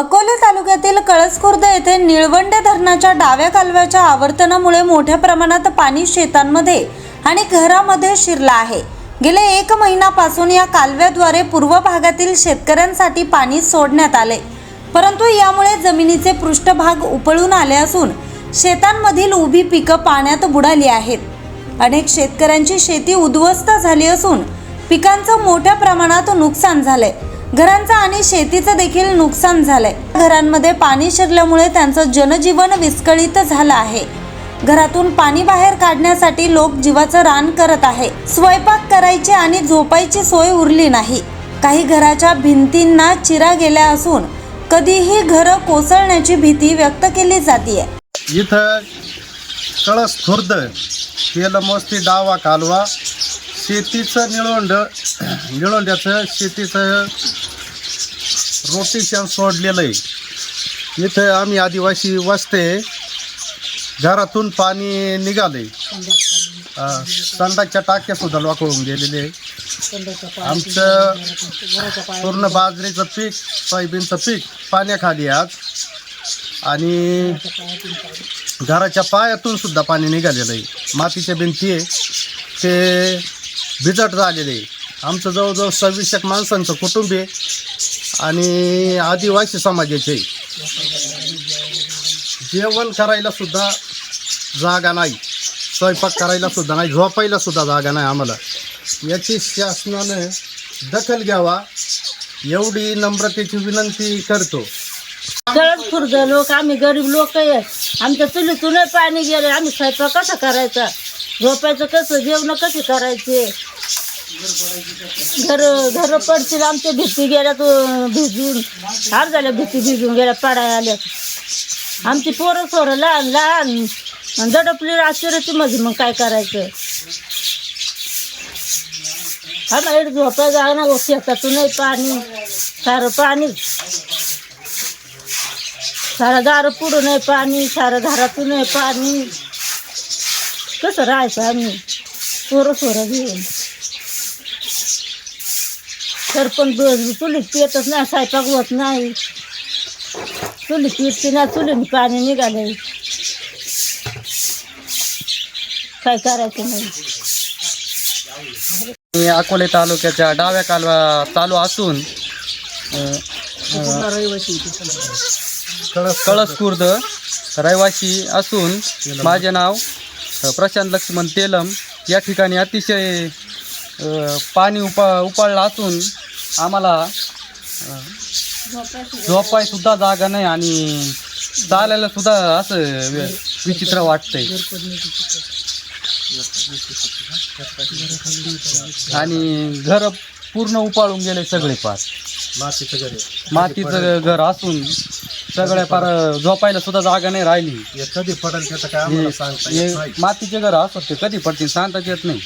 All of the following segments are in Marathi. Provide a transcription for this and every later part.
अकोले तालुक्यातील कळसखुर्द येथे निळवंडे धरणाच्या डाव्या कालव्याच्या आवर्तनामुळे मोठ्या प्रमाणात पाणी शेतांमध्ये आणि घरामध्ये शिरलं आहे. गेले एक महिन्यापासून या कालव्याद्वारे पूर्व भागातील शेतकऱ्यांसाठी पाणी सोडण्यात आले. परंतु यामुळे जमिनीचे पृष्ठभाग उपळून आले असून शेतांमधील उभी पिकं पाण्यात बुडाली आहेत. अनेक शेतकऱ्यांची शेती उद्ध्वस्त झाली असून पिकांचं मोठ्या प्रमाणात नुकसान झालंय. घरांचं आणि शेतीचं देखील नुकसान झालंय. घरांमध्ये पाणी शिरल्यामुळे त्यांचं जनजीवन विस्कळीत झालं आहे. घरातून पाणी बाहेर काढण्यासाठी लोक जीवाचं रान करत आहे. स्वयंपाक करायची आणि झोपायची सोय उरली नाही. काही घराच्या भिंतींना चिरा गेल्या असून कधीही घरं कोसळण्याची भीती व्यक्त केली जाते इथं कळस खुर्द तेलमस्ती डावा कालवा शेतीचं निळवंड निळवंड्याचं शेतीचं रोटेशन सोडलेलं आहे. इथं आम्ही आदिवासी वस्ते घरातून पाणी निघाले संडाच्या टाक्या सुद्धा लोकवून गेलेले आहे. आमचं पूर्ण बाजरीचं पीक सोयाबीनचं पीक पाण्याखाली आज. आणि घराच्या पायातून सुद्धा पाणी निघालेलं आहे. मातीच्या भिंती आहे. ते बिजट झालेले आहे. आमचं जवळजवळ सव्वीस एक माणसांचं कुटुंब आहे आणि आदिवासी समाजाचे जेवण करायला सुद्धा जागा नाही. स्वयंपाक करायला सुद्धा नाही. झोपायला सुद्धा जागा नाही आम्हाला. याची शासनानं दखल घ्यावा एवढी नम्रतेची विनंती करतो. कळत खुर्द लोक आम्ही गरीब लोक आहे. आमच्या चुलीतून पाणी गेले. आम्ही स्वयंपाक कसा करायचा? झोपायचं कसं? जेवण कसे करायचे? घर घर पडतील आमच्या भीती गेल्या तो भिजून. हार झाल्या भीती भिजून गेल्या पाडाय आल्या. आमची पोरं सोरं लहान लहान. दडपली आश्चर्याची मध्ये मग काय करायचं? आम्हाला इकडे झोपायला जागा ना शेतातून नाही पाणी. सारं पाणी. सारं दार पुढं नाही पाणी सारं घरातून नाही पाणी. कसं राहायचं आम्ही? पोरं सोरं घेऊन. सरपण चुलीत पितच नाही स्वयंपाक होत नाही. चुलीत पिते ना चुलीने पाणी निघालंय. काय करायचं नाही मी अकोले तालुक्याच्या डाव्या कालवा चालू असून अ, कळस खुर्द रहिवासी असून माझे नाव अ, प्रशांत लक्ष्मण तेलम. या ठिकाणी अतिशय पाणी उपा उपाळलं असून आम्हाला झोपाय सुद्धा जागा नाही आणि चालायला सुद्धा असं विचित्र वाटतंय. आणि घर पूर्ण उपाळून गेले सगळे पार. मातीचं घर. मातीचं घर असून सगळ्या पार झोपायला सुद्धा जागा नाही राहिली. कधी पडेल त्याचं काय मातीचे घर असतात ते कधी पडतील सांगताच येत नाही.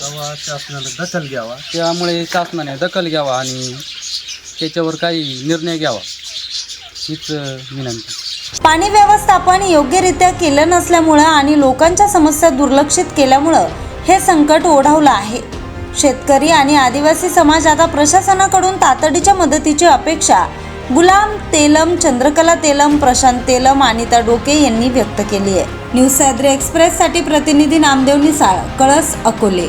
तेव्हा शासनानं दखल घ्यावा. त्यामुळे शासनाने दखल घ्यावा आणि त्याच्यावर काही निर्णय घ्यावा. हीच विनंती. पाणी व्यवस्थापन योग्यरित्या केलं नसल्यामुळं आणि लोकांच्या समस्या दुर्लक्षित केल्यामुळं हे संकट ओढावलं आहे. शेतकरी आणि आदिवासी समाज आता प्रशासनाकडून तातडीच्या मदतीची अपेक्षा गुलाम तेलम चंद्रकला तेलम प्रशांत तेलम अनिता डोके यांनी व्यक्त केली आहे. न्यूज सह्याद्री एक्सप्रेससाठी प्रतिनिधी नामदेव निसाळ कळस अकोले.